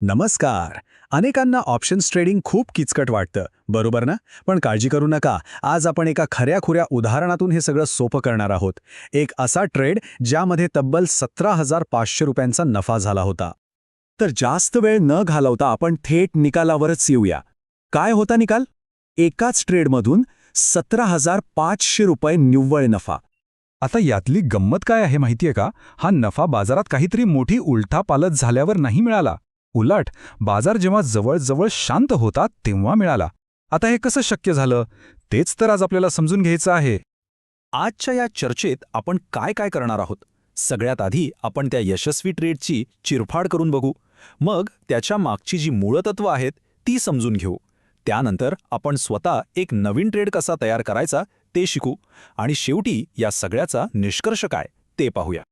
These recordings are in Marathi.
नमस्कार. अनेकांना ऑप्शन्स ट्रेडिंग खूप किचकट वाटतं बरोबर ना? पण काळजी करू नका. आज आपण एका खऱ्याखुऱ्या उदाहरणातून हे सगळं सोपं करणार आहोत. एक असा ट्रेड ज्यामध्ये तब्बल सतरा हजार पाचशे रुपयांचा नफा झाला होता. तर जास्त वेळ न घालवता आपण थेट निकालावरच येऊया. काय होता निकाल? एकाच ट्रेडमधून सतरा हजार पाचशे रुपये निव्वळ नफा. आता यातली गंमत काय आहे माहितीये का? हा नफा बाजारात काहीतरी मोठी उलटापालट झाल्यावर नाही मिळाला. उलट बाजार जेव्हा जवळजवळ शांत होता तेव्हा मिळाला. आता हे कसं शक्य झालं? तेच तर आज आपल्याला समजून घ्यायचं आहे. आजच्या या चर्चेत आपण काय काय करणार आहोत? सगळ्यात आधी आपण त्या यशस्वी ट्रेडची चिरफाड करून बघू. मग त्याच्या मागची जी मूळतत्व आहेत ती समजून घेऊ. त्यानंतर आपण स्वतः एक नवीन ट्रेड कसा तयार करायचा ते शिकू. आणि शेवटी या सगळ्याचा निष्कर्ष काय ते पाहूया.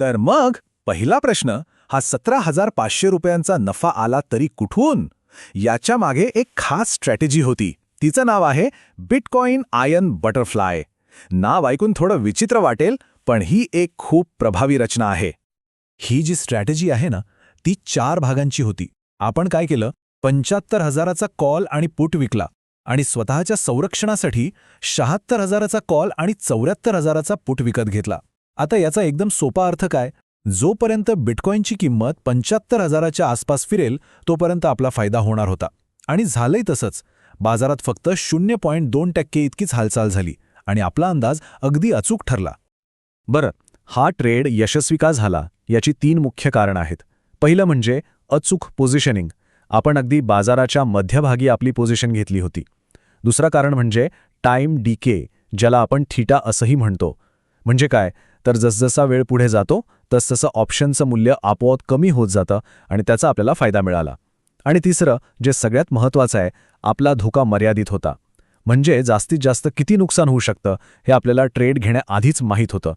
तर मग पहिला प्रश्न हा सतरा हजार पाचशे रुपयांचा नफा आला तरी कुठून? याच्या मागे एक खास स्ट्रॅटेजी होती. तिचं नाव आहे बिटकॉईन आयन बटरफ्लाय. नाव ऐकून थोडं विचित्र वाटेल पण ही एक खूप प्रभावी रचना आहे. ही जी स्ट्रॅटेजी आहे ना ती चार भागांची होती. आपण काय केलं? पंच्याहत्तर हजाराचा कॉल आणि पुट विकला. आणि स्वतःच्या संरक्षणासाठी शहात्तर हजाराचा कॉल आणि चौऱ्याहत्तर हजाराचा पुट विकत घेतला. आता याचा एकदम सोपा अर्थ काय? जोपर्यंत बिटकॉईनची किंमत पंच्याहत्तर हजाराच्या आसपास फिरेल तोपर्यंत आपला फायदा होणार होता. आणि झालंय तसंच. बाजारात फक्त शून्य पॉईंट दोन टक्के इतकीच हालचाल झाली आणि आपला अंदाज अगदी अचूक ठरला. बरं हा ट्रेड यशस्वी का झाला याची तीन मुख्य कारणं आहेत. पहिलं म्हणजे अचूक पोझिशनिंग. आपण अगदी बाजाराच्या मध्यभागी आपली पोझिशन घेतली होती. दुसरं कारण म्हणजे टाईम डीके ज्याला आपण थीटा असंही म्हणतो. म्हणजे काय? तर जसजसा वेळ पुढे जातो तसतसं ऑप्शनचं मूल्य आपोआप कमी होत जातं आणि त्याचा आपल्याला फायदा मिळाला. आणि तिसरं जे सगळ्यात महत्त्वाचं आहे आपला धोका मर्यादित होता. म्हणजे जास्तीत जास्त किती नुकसान होऊ शकतं हे आपल्याला ट्रेड घेण्याआधीच माहीत होतं.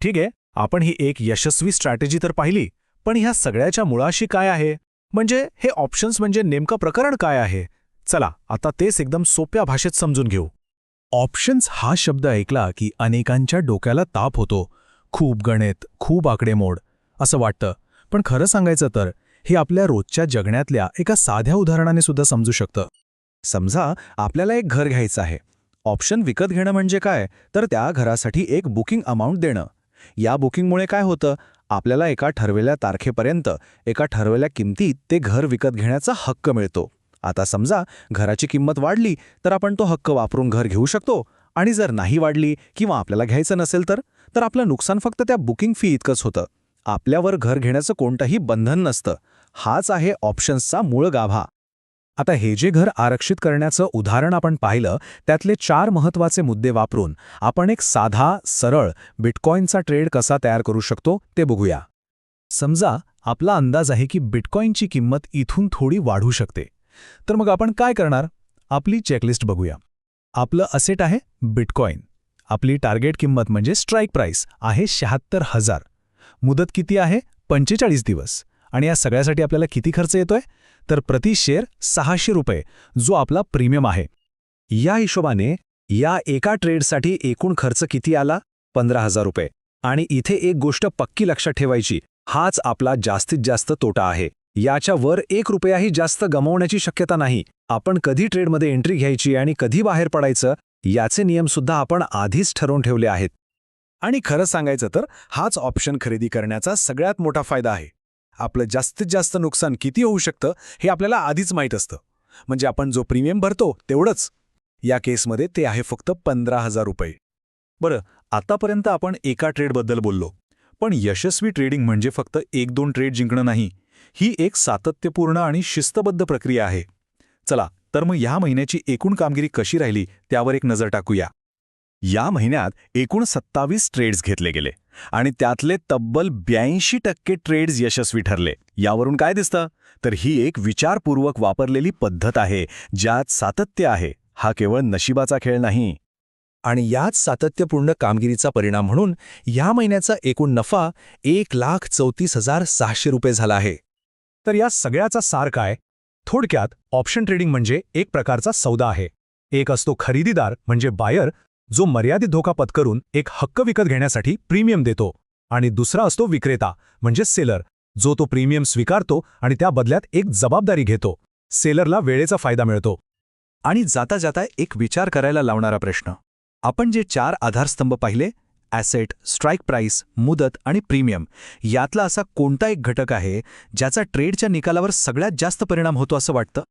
ठीक आहे आपण ही एक यशस्वी स्ट्रॅटेजी तर पाहिली पण ह्या सगळ्याच्या मुळाशी काय आहे? म्हणजे हे ऑप्शन्स म्हणजे नेमकं प्रकरण काय आहे? चला आता तेच एकदम सोप्या भाषेत समजून घेऊ. ऑप्शन्स हा शब्द ऐकला की अनेकांच्या डोक्याला ताप होतो खूप गणित खूप आकडेमोड असं वाटतं. पण खरं सांगायचं तर हे आपल्या रोजच्या जगण्यातल्या एका साध्या उदाहरणाने सुद्धा समजू शकतं. समजा आपल्याला एक घर घ्यायचं आहे. ऑप्शन विकत घेणं म्हणजे काय? तर त्या घरासाठी एक बुकिंग अमाऊंट देणं. या बुकिंगमुळे काय होतं? आपल्याला एका ठरलेल्या तारखेपर्यंत एका ठरवलेल्या किमतीत ते घर विकत घेण्याचा हक्क मिळतो. आता समजा घराची किंमत वाढली तर आपण तो हक्क वापरून घर घेऊ शकतो. आणि जर नाही वाढली किंवा आपल्याला घ्यायचं नसेल तर तर आपलं नुकसान फक्त त्या बुकिंग फी इतकंच होतं. आपल्यावर घर घेण्याचं कोणतंही बंधन नसतं. हाच आहे ऑप्शन्सचा मूळ गाभा. आता हे जे घर आरक्षित करण्याचं उदाहरण आपण पाहिलं त्यातले चार महत्त्वाचे मुद्दे वापरून आपण एक साधा सरळ बिटकॉईनचा ट्रेड कसा तयार करू शकतो ते बघूया. समजा आपला अंदाज आहे की बिटकॉईनची किंमत इथून थोडी वाढू शकते. तर मग आपण काय करणार? आपली चेकलिस्ट बघूया. आपलं असेट आहे बिटकॉईन आपली टार्गेट किंमत म्हणजे स्ट्राईक प्राईस आहे शहात्तर हजार. मुदत किती आहे? पंचेचाळीस दिवस. आणि या सगळ्यासाठी आपल्याला किती खर्च येतोय? तर प्रति शेअर सहाशे रुपये जो आपला प्रीमियम आहे. या हिशोबाने या एका ट्रेडसाठी एकूण खर्च किती आला? पंधरा हजार रुपये. आणि इथे एक गोष्ट पक्की लक्षात ठेवायची हाच आपला जास्तीत जास्त तोटा आहे. याच्या वर एक रुपयाही जास्त गमावण्याची शक्यता नाही. आपण कधी ट्रेडमध्ये एंट्री घ्यायची आणि कधी बाहेर पडायचं याचे नियमसुद्धा आपण आधीच ठरवून ठेवले आहेत. आणि खरं सांगायचं तर हाच ऑप्शन खरेदी करण्याचा सगळ्यात मोठा फायदा आहे. आपलं जास्तीत जास्त नुकसान किती होऊ शकतं हे आपल्याला आधीच माहीत असतं. म्हणजे आपण जो प्रीमियम भरतो तेवढंच. या केसमध्ये ते आहे फक्त पंधरा हजार रुपये. बरं आतापर्यंत आपण एका ट्रेडबद्दल बोललो. पण यशस्वी ट्रेडिंग म्हणजे फक्त एक दोन ट्रेड जिंकणं नाही ही एक सातत्यपूर्ण आणि शिस्तबद्ध प्रक्रिया आहे. चला तर मग या महिन्याची एकूण कामगिरी कशी राहिली त्यावर एक नजर टाकूया. या महिन्यात एकूण सत्तावीस ट्रेड्स घेतले गेले आणि त्यातले तब्बल ब्याऐंशी टक्के ट्रेड्स यशस्वी ठरले. यावरून काय दिसतं? तर ही एक विचारपूर्वक वापरलेली पद्धत आहे ज्यात सातत्य आहे. हा केवळ नशिबाचा खेळ नाही. आणि याच सातत्यपूर्ण कामगिरीचा परिणाम म्हणून या महिन्याचा एकूण नफा एक लाख चौतीस हजार सहाशे रुपये झाला आहे. तर या सगळ्याचा सार काय? थोडक्यात ऑप्शन ट्रेडिंग म्हणजे एक प्रकारचा सौदा आहे. एक असतो खरेदीदार म्हणजे बायर जो मर्यादित धोका पत्करून एक हक्क विकत घेण्यासाठी प्रीमियम देतो. आणि दुसरा असतो विक्रेता म्हणजे सेलर जो तो प्रीमियम स्वीकारतो आणि त्या बदल्यात एक जबाबदारी घेतो. सेलरला वेळेचा फायदा मिळतो. आणि जाता जाता एक विचार करायला लावणारा प्रश्न. आपण जे चार आधारस्तंभ पाहिले ॲसेट स्ट्राईक प्राईस मुदत आणि प्रीमियम यातला असा कोणता एक घटक आहे ज्याचा ट्रेडच्या निकालावर सगळ्यात जास्त परिणाम होतो असं वाटतं?